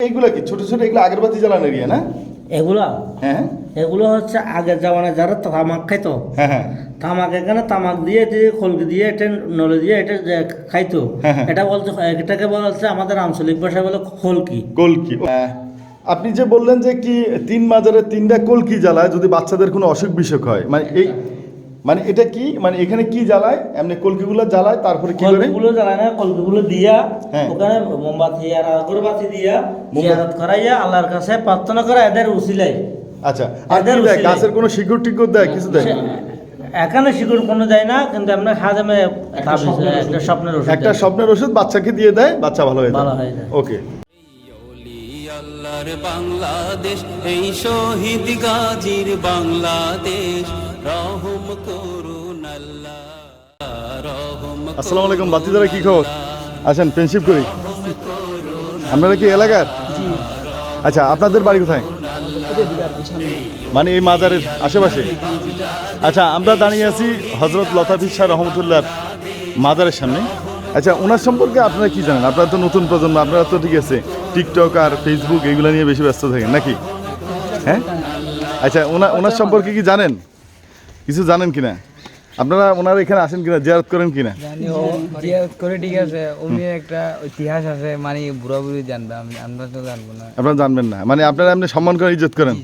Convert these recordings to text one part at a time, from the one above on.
এইগুলা কি? ছোট ছোট এগুলো আগরবাতি জ্বালানোর ইয়ে না? এগুলা? হ্যাঁ। এগুলো হচ্ছে আগের জামানায় যারা তামাক খাইতো। হ্যাঁ হ্যাঁ। তামাক এখানে তামাক দিয়ে দিয়ে খলকি দিয়ে এটা নলে দিয়ে এটা খাইতো। হ্যাঁ, হ্যাঁ। এটা বলছে এটাকে বলছে আমাদের আঞ্চলিক ভাষায় বলে খোলকি কলকি। আপনি যে বললেন যে কি তিন মাজারে তিনটা কলকি জ্বালায় যদি বাচ্চাদের কোনো অসুখ বিসুখ হয় মানে এই মানে এটা কি? মানে এখানে কি জ্বালায়? এমনি কলকিগুলো জ্বালায় তারপরে কি করে? কলকিগুলো জ্বালায় না কলকিগুলো দিয়া হ্যাঁ। ওখানে মোমবাতি আর আগরবাতি দিয়া মোমবাতি- জিয়ারত করাইয়া আল্লাহর কাছে প্রার্থনা করা এদের উসিলাই। আচ্ছা আর কি দেয়? গাছের কোনো শিকড় টিকড় দেয়? কিছু দেয়? এখানে শিকড় কোনো যায় না কিন্তু আমরা হাজামে একটা স্বপ্নের ওষুধ। একটা স্বপ্নের ওষুধ বাচ্চাকে দিয়ে দেয় বাচ্চা ভালো হয়ে যায়। ভালো হয়ে যায়। ওকে। আল্লাহর বাংলাদেশ এই শহীদ গাজীর বাংলাদেশ। রহম করুন আল্লাহ রহম আসসালামু আলাইকুম বাতিদারা কি খবর? আসেন ফ্রেন্ডশিপ করি। আপনারা কি এলাকার? আচ্ছা আপনাদের বাড়ি কোথায়? মানে এই মাজারের আশেপাশে? আচ্ছা আমরা দাঁড়িয়ে আছি হজরত লতাফিজ শাহ রহমতুল্লাহ মাজারের সামনে। আচ্ছা ওনার সম্পর্কে আপনারা কি জানেন? আপনারা তো নতুন প্রজন্ম আপনারা তো ঠিক আছে টিকটক আর ফেসবুক এগুলো নিয়ে বেশি ব্যস্ত থাকেন নাকি? হ্যাঁ? আচ্ছা ওনার ওনার সম্পর্কে কি জানেন? কিছু জানেন কিনা? আপনারা ওনার এখানে আসেন কিনা জিয়ারত করেন কিনা? জিয়ারত করে ঠিক আছে। উনি একটা ইতিহাস আছে মানে বুড়া বুড়ি জানবে আমি আমরা তো জানব না। আপনারা জানবেন না। মানে আপনারা এমনি সম্মান করে ইজ্জত করেন?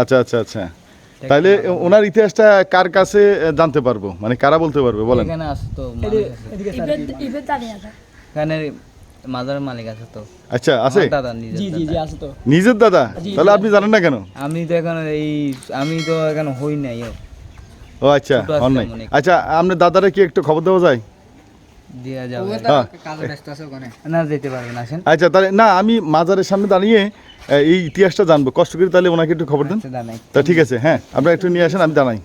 আচ্ছা আচ্ছা আচ্ছা। তাইলে ওনার ইতিহাসটা কার কাছে জানতে পারব? মানে কারা বলতে পারবে? বলেন। এখানে আছে তো আছে। এখানে মাজার মালিক আছে তো। আচ্ছা আছে? দাদা নিজের তো। নিজের দাদা? তাহলে আপনি জানেন না কেন? আমি তো এখন এই আমি তো এখন হই নাই ও। আচ্ছা হন নাই। আচ্ছা আপনার দাদারে কি একটু খবর দেওয়া যায়? দেয়া যাবে। হ্যাঁ। না যেতে পারবেন আসেন। আচ্ছা তাহলে না আমি মাজারের সামনে দাঁড়িয়ে এই ইতিহাসটা জানব। কষ্ট করে তাহলে ওনাকে একটু খবর দেন। আচ্ছা, তা ঠিক আছে হ্যাঁ আপনারা একটু নিয়ে আসেন আমি জানাই।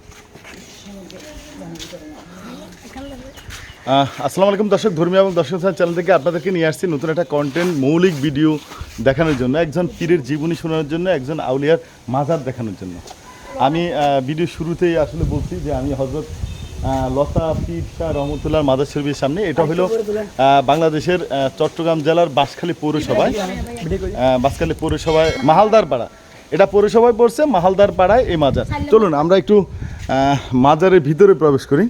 আসসালামু আলাইকুম দর্শক ধর্মীয় এবং দর্শক চ্যানেল থেকে আপনাদেরকে নিয়ে আসছি নতুন একটা কন্টেন্ট মৌলিক ভিডিও দেখানোর জন্য একজন পীরের জীবনী শোনানোর জন্য একজন আউলিয়ার মাজার দেখানোর জন্য। আমি ভিডিও শুরুতেই আসলে বলছি যে আমি হজরত লতা পীর শাহ রহমতুল্লাহ মাদার শরীফের সামনে। এটা হলো বাংলাদেশের চট্টগ্রাম জেলার বাঁশখালী পৌরসভায়। আহ, বাঁশখালী পৌরসভায় মাহালদার পাড়া। এটা পৌরসভায় পড়ছে মাহালদার পাড়ায় এই মাজার। চলুন আমরা একটু মাজারের ভিতরে প্রবেশ করি।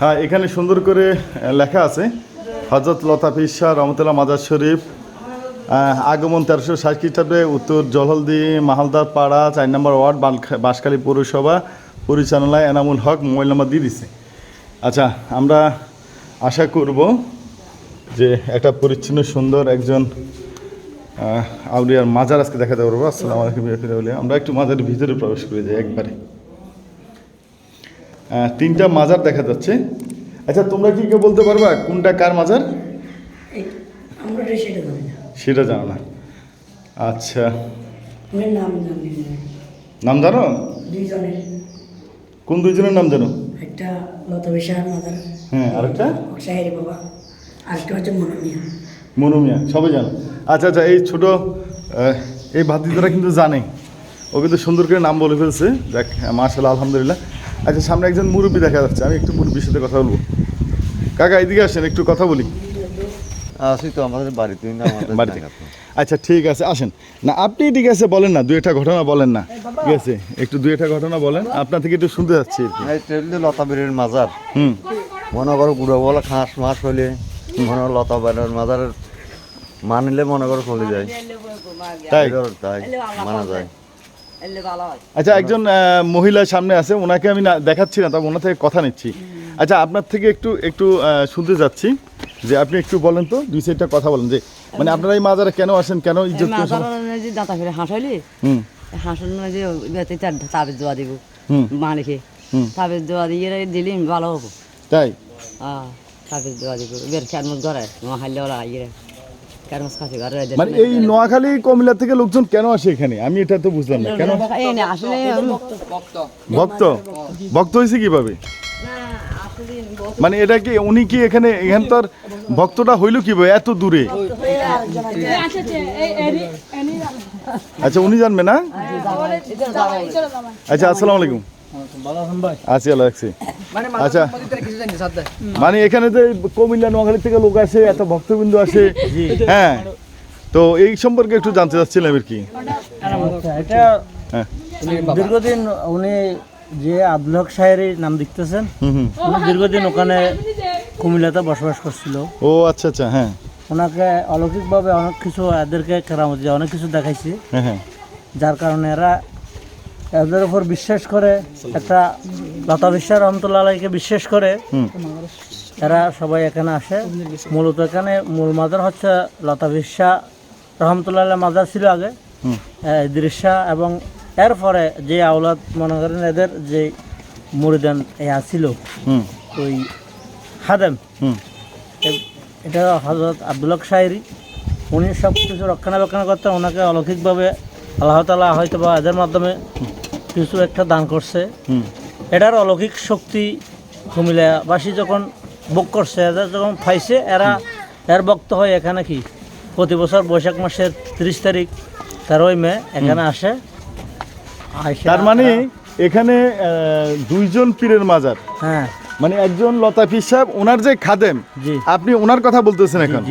হ্যাঁ এখানে সুন্দর করে লেখা আছে হজরত লতা শাহ রহমতুল্লাহ মাজার শরীফ আগমন তেরোশো ষাট খ্রিস্টাব্দে উত্তর জলহলদি মাহালদার পাড়া, চার নম্বর ওয়ার্ড বাঁশখালী পৌরসভা পরিচালনায় এনামুল হক মোবাইল নাম্বার দিয়ে দিছে। আচ্ছা আমরা আশা করব যে একটা পরিচ্ছন্ন, সুন্দর একজন আউলিয়ার মাজার আজকে দেখাতে পারব। আসসালাম আলাইকুম আউলিয়া। আমরা একটু মাজারের ভিতরে প্রবেশ করে যাই একবারে। তিনটা মাজার দেখা যাচ্ছে। আচ্ছা তোমরা কি কেউ বলতে পারবা কোনটা কার মাজার? আমরা সেটা সেটা জানো না। আচ্ছা। নাম জানি? কোন দুইজনের নাম জানো? একটা লতা বিশাল মাদার। হ্যাঁ আরেকটা? শাহেরি বাবা। আরেকটা হচ্ছে মনোমিয়া মনুমিয়া সবাই জানো। আচ্ছা আচ্ছা এই ছোট এই ভাতিদারা কিন্তু জানে। ও কিন্তু সুন্দর করে নাম বলে ফেলছে। দেখ মার্শাল আলহামদুলিল্লাহ। আচ্ছা সামনে একজন মুরব্বী দেখা যাচ্ছে। আমি একটু মুরব্বীর সাথে কথা বলব। কাকা এদিকে আসেন একটু কথা বলি। আসি তো আমাদের বাড়িতে না আমাদের বাড়িতে। আচ্ছা ঠিক আছে আসেন। না আপনি ঠিক আছে বলেন না দু একটা ঘটনা বলেন না। ঠিক আছে একটু দু একটা ঘটনা বলেন আপনার থেকে একটু শুনতে যাচ্ছি আর কি। এই ট্রেনে লতা বেরের মাজার। হুম। মনে করো গুঁড়ো বলা খাস মাস হলে মনে করো লতা বেরের মাজারের মানলে মনে করো চলে যায়। তাই? তাই মানা যায়। আচ্ছা একজন মহিলা সামনে আছে ওনাকে আমি না দেখাচ্ছি না তবে ওনার থেকে কথা নিচ্ছি। আচ্ছা আপনার থেকে একটু একটু শুনতে যাচ্ছি। যে আপনি একটু বলেন তো দুই সাইডটা কথা বলেন যে মানে আপনারা এই মাজারে কেন আসেন কেন ইজ্জত যে দাঁতা ফেলে হাঁস হইলে হুম। হাঁসের মানে যে তাবিজ দেওয়া দিব হুম। মালিকে। হুম। তাবিজ দেওয়া দিয়ে দিলে ভালো হব। তাই? হ্যাঁ তাবিজ দেওয়া দিব। বের ক্যারমস ঘরে মহাল্লে ওরা ইয়ে মানে এই নোয়াখালী কমিলা থেকে লোকজন কেন আসে এখানে? আমি এটা তো বুঝলাম না। কেন? আসলে ভক্ত ভক্ত। হয়েছে কীভাবে? মানে এটা কি উনি কি এখানে এখান তো আর ভক্তটা হইল কীভাবে এত দূরে? আচ্ছা উনি জানবে না? আচ্ছা আসসালামু আলাইকুম। আছি আল্লাহ রাখছি। মানে আচ্ছা। মানে এখানে তো কুমিল্লা নোয়াখালী থেকে লোক আসে এত ভক্তবিন্দু আসে হ্যাঁ। তো এই সম্পর্কে একটু জানতে চাচ্ছিলাম আর কি। আচ্ছা, হ্যাঁ। দীর্ঘদিন উনি যে আব্দুল হক নাম দেখতেছেন? হুম হুম। উনি দীর্ঘদিন ওখানে কুমিল্লাতে বসবাস করছিল। ও আচ্ছা আচ্ছা হ্যাঁ। ওনাকে অলৌকিকভাবে অনেক কিছু এদেরকে কেরামত দিয়ে অনেক কিছু দেখাইছে। হ্যাঁ হ্যাঁ। যার কারণে এরা এদের উপর বিশ্বাস করে একটা লতা বিশ্বাস রহমতুল্লাহকে বিশ্বাস করে এরা সবাই এখানে আসে। মূলত এখানে মূল মাদার হচ্ছে লতা বিশ্বা রহমতুল্লাহ মাদার ছিল আগে। হুম। দৃশ্যা এবং এরপরে যে আওলাদ মনে করেন এদের যে মুরিদান ইয়া ছিল ওই হাদেম এটা হজরত আব্দুলক শাহরি উনি সব কিছু রক্ষণাবেক্ষণ করতে ওনাকে অলৌকিকভাবে আল্লাহ তালা হয়তো বা এদের মাধ্যমে কিছু একটা দান করছে। এটার অলৌকিক শক্তি কুমিল্লাবাসী যখন বুক করছে এদের যখন পাইছে এরা এর বক্ত হয় এখানে কি? প্রতি বছর বৈশাখ মাসের তিরিশ তারিখ তেরোই মে এখানে আসে। তার মানে এখানে দুইজন পীরের মাজার। হ্যাঁ। মানে একজন লতা পীর সাহেব ওনার যে খাদেম আপনি ওনার কথা বলতেছেন এখন।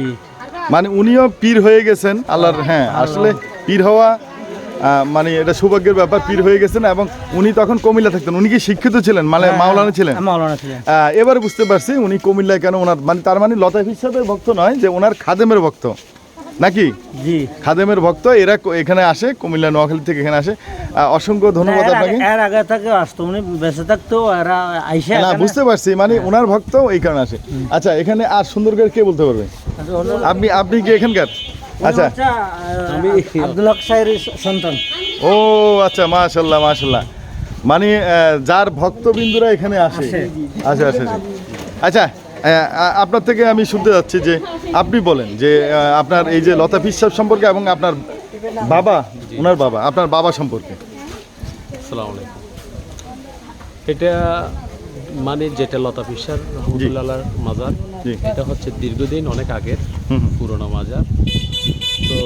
মানে উনিও পীর হয়ে গেছেন আল্লাহর হ্যাঁ আসলে পীর হওয়া মানে এটা সৌভাগ্যের ব্যাপার পীর হয়ে গেছেন এবং উনি তখন কুমিল্লা থাকতেন। উনি কি শিক্ষিত ছিলেন? মানে মাওলানা ছিলেন? হ্যাঁ, মাওলানা ছিলেন। আহ, বুঝতে পারছি উনি কুমিল্লায় কেন ওনার মানে তার মানে লতা সাহেবের ভক্ত নয় যে ওনার খাদেমের ভক্ত। নাকি? জি। খাদেমের ভক্ত এরা এখানে আসে কুমিল্লা নোয়াখালী থেকে এখানে আসে। অসংখ্য ধন্যবাদ আগে- আপনাকে। এর আগে থেকে আসতো উনি বেঁচে থাকতো এরা আইসা না বুঝতে পারছি মানে ওনার ভক্ত এই কারণে আসে। আচ্ছা এখানে আর সুন্দর করে কে বলতে পারবে? আচ্ছা, আপনি আপনি কি এখানকার? আচ্ছা। আহ, আব্দুল হক সাহের সন্তান। ও আচ্ছা মাশাল্লাহ মাশাল্লাহ মানে যার ভক্তবিন্দুরা এখানে আসে। আচ্ছা আচ্ছা আচ্ছা আচ্ছা আপনার থেকে আমি শুনতে যাচ্ছি যে আপনি বলেন যে আপনার এই যে লতা পিসাব সম্পর্কে এবং আপনার বাবা ওনার বাবা আপনার বাবা সম্পর্কে। আসসালামু আলাইকুম। এটা মানে যেটা লতা পিসার রহমতুল্লাহ মাজার। এটা হচ্ছে দীর্ঘদিন অনেক আগের। পুরনো মাজার। তো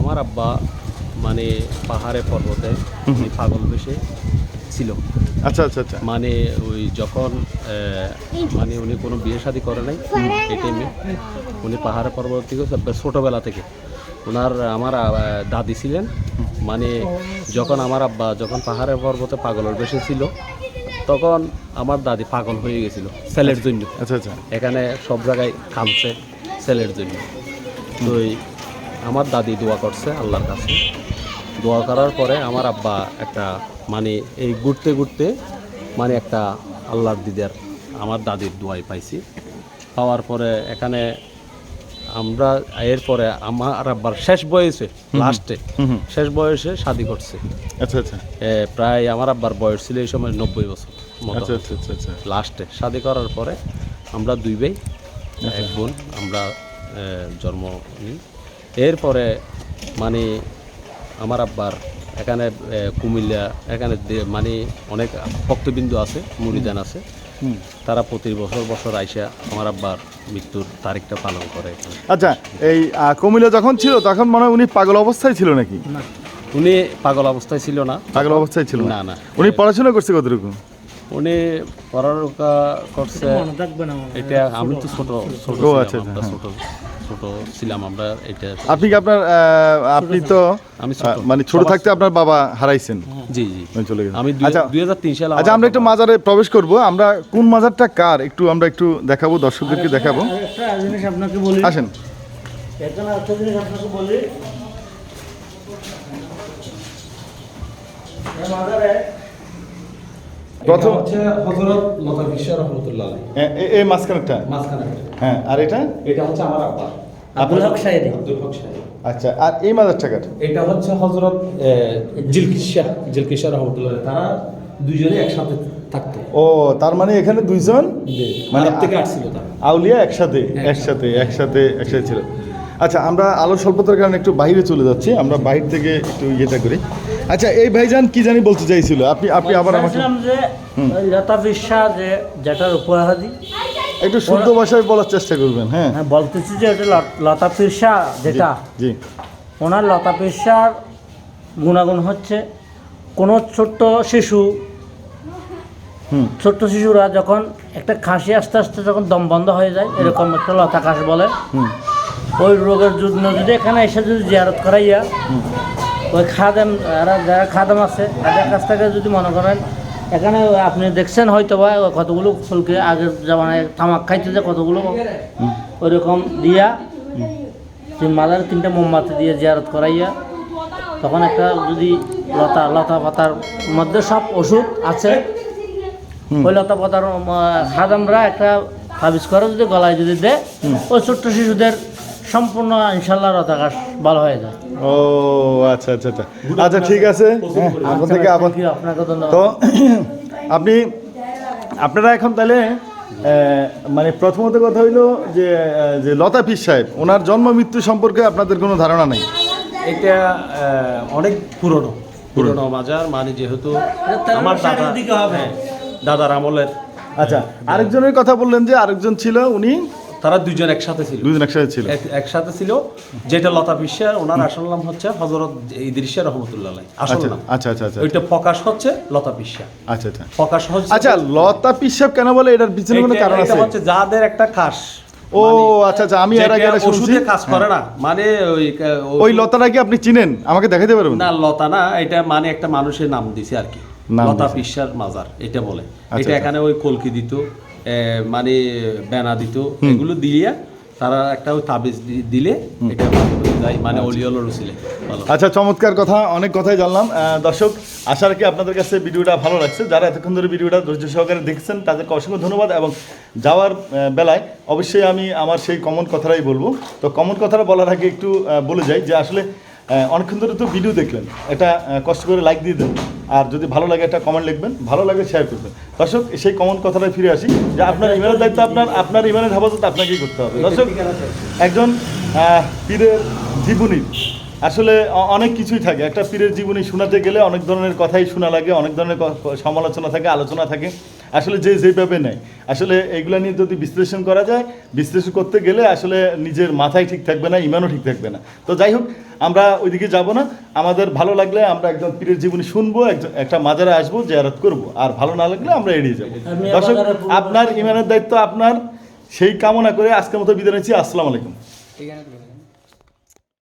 আমার আব্বা মানে পাহাড়ে পর্বতে পাগল বেশে ছিল। আচ্ছা আচ্ছা আচ্ছা। মানে ওই যখন মানে উনি কোনো বিয়ে শাদী করে নাই এই টাইমে উনি পাহাড়ে পর্বত থেকে ছোটবেলা থেকে। ওনার আমার দাদি ছিলেন। মানে যখন আমার আব্বা যখন পাহাড়ের পর্বতে পাগলের বেশি ছিল তখন আমার দাদি পাগল হয়ে গেছিল ছেলের জন্য। আচ্ছা আচ্ছা। এখানে সব জায়গায় কামছে ছেলের জন্য। তো আমার দাদি দোয়া করছে আল্লাহর কাছে। দোয়া করার পরে আমার আব্বা একটা মানে এই ঘুরতে ঘুরতে মানে একটা আল্লাহর দিদার আমার দাদির দোয়াই পাইছি। পাওয়ার পরে এখানে আমরা এরপরে আমার আব্বার শেষ বয়সে লাস্টে শেষ বয়সে শাদি করছে। আচ্ছা আচ্ছা। প্রায় আমার আব্বার বয়স ছিল এই সময় নব্বই বছর আচ্ছা আচ্ছা আচ্ছা আচ্ছা। লাস্টে শাদি করার পরে আমরা দুই ভাই এক বোন আমরা জন্ম নিই। এরপরে মানে আমার আব্বার এখানে কুমিল্লা এখানে দে- মানে অনেক ভক্তবিন্দু আছে মুড়িদান আছে। তারা প্রতি বছর বছর আইসা আমার আব্বার মৃত্যুর তারিখটা পালন করে আচ্ছা এই কুমিল্লা যখন ছিল তখন মনে হয় উনি পাগল অবস্থায় ছিল নাকি? উনি পাগল অবস্থায় ছিল না। পাগল অবস্থায় ছিল না, না। উনি পড়াশোনা করছে কতটুকু? উনি পড়ালেখা করছে। এটা আমি তো ছোট ছোট আচ্ছা, আচ্ছা, ছোট। ছোট ছিলাম আমরা এটা আপনি কি আপনার আপনি তো আমি মানে ছোট থাকতে আপনার বাবা হারাইছেন? জি জি। উনি চলে গেছেন আমি আচ্ছা দুই হাজার তিন সালে আচ্ছা আমরা একটু মাজারে প্রবেশ করব। আমরা কোন মাজারটা কার? একটু আমরা একটু দেখাবো দর্শকদেরকে দেখাবো। আর একটা জিনিস আপনাকে বলি। আসেন। আপনাকে বলি। মাজারে প্রথম হচ্ছে হজরত লতা বিশ্ব রহমতুল্লাহ এই মাঝখানেরটা? মাঝখানে হ্যাঁ আর এটা? এটা হচ্ছে আমার আব্বা। আব্দুল হক সাহেরি আব্দুল হক সাহেব। আচ্ছা আর এই মাজারটা কার? এটা হচ্ছে হজরত জিলকিশা জিলকিশা রহমতুল্লাহ তারা দুজনে একসাথে থাকতো। ও তার মানে এখানে দুইজন? মানে থেকে আসছিল তারা। আউলিয়া একসাথে একসাথে। একসাথে একসাথে ছিল। আচ্ছা আমরা আলো স্বল্পতার কারণে একটু বাইরে চলে যাচ্ছি। আমরা বাইরে থেকে একটু ইয়েটা করি। আচ্ছা এই ভাইজান কি জানি বলতে চাইছিল? আপনি আপনি আবার আমাকে যে লতা বিশ্বাস যে যেটার উপহাদি একটু শুদ্ধ ভাষায় বলার চেষ্টা করবেন হ্যাঁ। হ্যাঁ বলতেছি যে এটা লত- পিরসা যেটা জি ওনার লতা পিরসার গুণাগুণ হচ্ছে কোনো ছোট্ট শিশু হুম। ছোট্ট শিশুরা যখন একটা খাসি আস্তে আস্তে যখন দম বন্ধ হয়ে যায় এরকম একটা লতা কাশ বলে হুম। ওই রোগের জন্য যদি এখানে এসে যদি জিয়ারত করাইয়া ওই খাদেম যারা খাদেম আছে তাদের কাছ থেকে যদি মনে করেন এখানে আপনি দেখছেন হয়তো বা কতগুলো ফুলকে আগের জামানায় তামাক খাইতে যে কতগুলো ওইরকম দিয়া তিন মাদার তিনটে মোমবাতি দিয়ে জিয়ারত করাইয়া তখন একটা যদি লতা লতা পাতার মধ্যে সব ওষুধ আছে ওই লতা পাতার উম, খাদামরা একটা হাবিজ করে যদি গলায় যদি দেয় ওই ছোট্ট শিশুদের সম্পূর্ণ ইনশাল্লাহ ঘাস ভালো হয়ে যায়। ও আচ্ছা আচ্ছা আচ্ছা। আচ্ছা ঠিক আছে। হ্যাঁ, এখন থেকে আবার আপনাকে ধন্যবাদ। তো আপনি আপনারা এখন তাহলে মানে প্রথমত কথা হইল যে যে লতা পীর সাহেব ওনার জন্ম মৃত্যু সম্পর্কে আপনাদের কোনো ধারণা নেই? এটা অনেক পুরনো। পুরনো। মাজার মানে যেহেতু আমার দাদা দিকে হবে। হ্যাঁ, দাদার আমলের। আচ্ছা আরেকজনের কথা বললেন যে আরেকজন ছিল উনি তারা দুজন একসাথে ছিল। দুজন একসাথে ছিল। একসাথে ছিল। যেটা লতা বিশ্বাস ওনার আসল নাম হচ্ছে হজরত ইদ্রিসা রহমতুল্লাহ। আসল আচ্ছা নাম। আচ্ছা আচ্ছা আচ্ছা। ওইটা প্রকাশ হচ্ছে লতা বিশ্বাস আচ্ছা আচ্ছা। প্রকাশ হচ্ছে আচ্ছা লতা পীর কেন বলে? এটার পিছনে কোনো এটা- কারণ এটা আছে? হচ্ছে যাদের একটা খাস। ও আচ্ছা আচ্ছা আমি এর আগে শুনছি। কাজ করে না। মানে ওই ওই লতাটা কি আপনি চিনেন? আমাকে দেখাতে পারবেন? না লতা না এটা মানে একটা মানুষের নাম দিছে আর কি। লতা দিছে। মাজার এটা বলে। আচ্ছা, এটা আচ্ছা। এখানে ওই কলকি দিত। মানে বেনা দিত এগুলো দিয়ে তারা একটা তাবিজ দিলে এটা যায় মানে অলিয়ল রসিলে আচ্ছা চমৎকার কথা অনেক কথাই জানলাম। দর্শক আশা রাখি আপনাদের কাছে ভিডিওটা ভালো লাগছে। যারা এতক্ষণ ধরে ভিডিওটা ধৈর্য সহকারে দেখছেন তাদেরকে অসংখ্য ধন্যবাদ এবং যাওয়ার বেলায় অবশ্যই আমি আমার সেই কমন কথাটাই বলব। তো কমন কথাটা বলার আগে একটু বলে যাই যে আসলে অনেকক্ষণ ধরে তো ভিডিও দেখলেন। এটা কষ্ট করে লাইক দিয়ে দেন। আর যদি ভালো লাগে একটা কমেন্ট লিখবেন ভালো লাগে শেয়ার করবেন। দর্শক সেই কমন কথাটায় ফিরে আসি যে আপনার ইমেলের দায়িত্ব আপনার আপনার ইমেলের হেফাজত আপনাকেই করতে হবে। দর্শক একজন পীরের জীবনী। আসলে অনেক কিছুই থাকে। একটা পীরের জীবনী শোনাতে গেলে অনেক ধরনের কথাই শোনা লাগে অনেক ধরনের সমালোচনা থাকে আলোচনা থাকে। আসলে যে যেভাবে নেয়। আসলে এইগুলো নিয়ে যদি বিশ্লেষণ করা যায় বিশ্লেষণ করতে গেলে আসলে নিজের মাথায় ঠিক থাকবে না ইমানও ঠিক থাকবে না। তো যাই হোক আমরা ওইদিকে যাব না। আমাদের ভালো লাগলে আমরা একজন পীরের জীবনী শুনব একজন একটা মাজারে আসব জিয়ারত করব। আর ভালো না লাগলে আমরা এড়িয়ে যাব। দর্শক আপনার ইমানের দায়িত্ব আপনার। সেই কামনা করে আজকের মতো বিদায় নিচ্ছি। আসসালামু আলাইকুম। ঠিক আছে